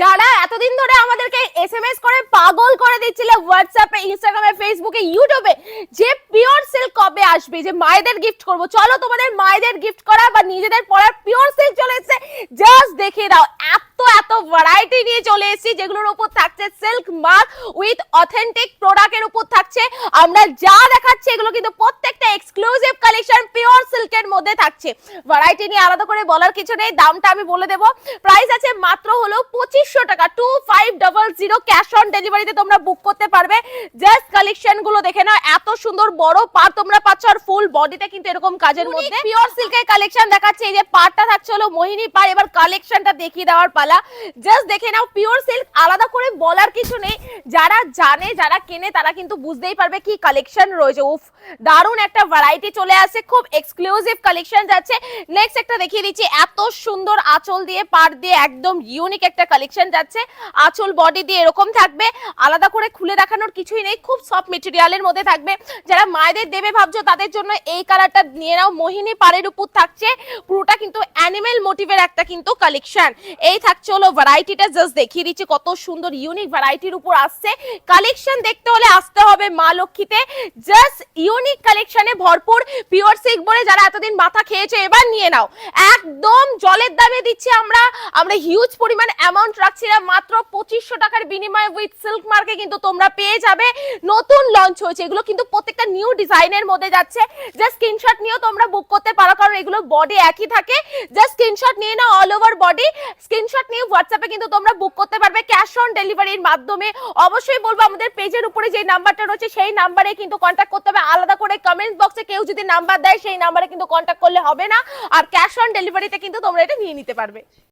যারা এতদিন ধরে আমাদেরকে এসএমএস করে পাগল করে দিচ্ছিল হোয়াটসঅ্যাপে ইনস্টাগ্রামে ফেসবুকে ইউটিউবে যে পিওর সিল্ক কবে আসবে যে মায়েদের গিফট করব। চলো তোমাদের মায়েদের গিফট করা বা নিজেদের পরার পিওর সিল্ক চলে এসেছে। জাস্ট দেখিয়ে দাও, এত এত ভ্যারাইটি নিয়ে চলে এসেছি, যেগুলোর উপর থাকছে সিল্ক মার্ক উইথ অথেন্টিক প্রোডাক্টের উপর থাকছে। আমরা যা দেখাচ্ছি, এগুলো কিন্তু প্রত্যেকটা এক্সক্লুসিভ কালেকশন পিওর সিল্কের মধ্যে থাকছে। ভ্যারাইটি নিয়ে আলাদা করে বলার কিছু নেই, দামটা আমি বলে দেবো। প্রাইস আছে মাত্র হলো পঁচিশশো টাকা two five double zero cash on ডেলিভারিতে তোমরা বুক করতে পারবে। জাস্ট কালেকশনগুলো দেখে নাও, এত সুন্দর বড় পার তোমরা পাচ্ছ। আর ফুল বডিতে কিন্তু এরকম কাজের মধ্যে পিওর সিল্কের কালেকশন দেখাচ্ছে। এই যে পারটা থাকছে হলো মোহিনী পার এবার কালেকশনটা দেখিয়ে দেওয়ার পালা। জাস্ট দেখে নাও পিওর সিল্ক আলাদা করে বলার কিছু নেই। যারা জানে যারা কেনে তারা কিন্তু বুঝতেই পারবে কি কালেকশন রয়েছে। উফ দারুণ একটা ভ্যারাইটি চলে আসছে খুব এক্সক্লুসিভ কালেকশন যাচ্ছে। নেক্সট একটা দেখিয়ে দিচ্ছি এত সুন্দর আঁচল দিয়ে পার দিয়ে একদম ইউনিক একটা কালেকশন যাচ্ছে। আঁচল বডি দিয়ে এরকম থাকবে। আলাদা করে খুলে দেখানোর কিছুই নেই খুব সফট মেটেরিয়ালের মধ্যে থাকবে। যারা মায়েদের দেবে ভাবছ তাদের জন্য এই কালারটা নিয়ে নাও। মোহিনী পাড়ের উপর থাকছে। পুরোটা কিন্তু অ্যানিমেল মোটিভের একটা কিন্তু কালেকশন এই থাকছে হলো ভ্যারাইটিটা জাস্ট দেখিয়ে দিচ্ছি কত সুন্দর ইউনিক ভ্যারাইটির উপর আসছে। কালেকশন দেখতে হলে আসতে হবে মা লক্ষ্মীতে। জাস্ট ইউনিক কালেকশনে ভরপুর পিওর সিল্ক বলে যারা এতদিন মাথা খেয়েছে, এবার নিয়ে নাও। একদম জলের দামে দিচ্ছি আমরা। আমরা হিউজ পরিমাণ অ্যামাউন্ট রাখছি না, মাত্র পঁচিশশো টাকার বিনিময়ে উইথ সিল্ক মার্কে কিন্তু তোমরা পেয়ে যাবে। নতুন লঞ্চ হয়েছে, এগুলো কিন্তু প্রত্যেকটা নিউ ডিজাইনের মধ্যে যাচ্ছে। জাস্ট স্ক্রিনশট নিয়েও তোমরা বুক করতে পারো, কারণ এগুলো বডি একই থাকে। জাস্ট স্ক্রিনশট নিয়ে নাও অল ওভার বডি স্ক্রিনশট নিয়ে হোয়াটসঅ্যাপে কিন্তু তোমরা বুক করতে পারবে ক্যাশ অন ডেলিভারির মাধ্যমে। অবশ্যই বলব, আমাদের পেজের উপরে যে নাম্বারটা রয়েছে, সেই নাম্বারে কিন্তু কন্ট্যাক্ট করতে হবে। আলাদা করে কমেন্ট বক্সে কেউ যদি নাম্বার দেয়, সেই নাম্বারে কিন্তু কন্ট্যাক্ট করলে হবে না। আর ক্যাশ অন ডেলিভারিতে কিন্তু তোমরা এটা নিয়ে নিতে পারবে।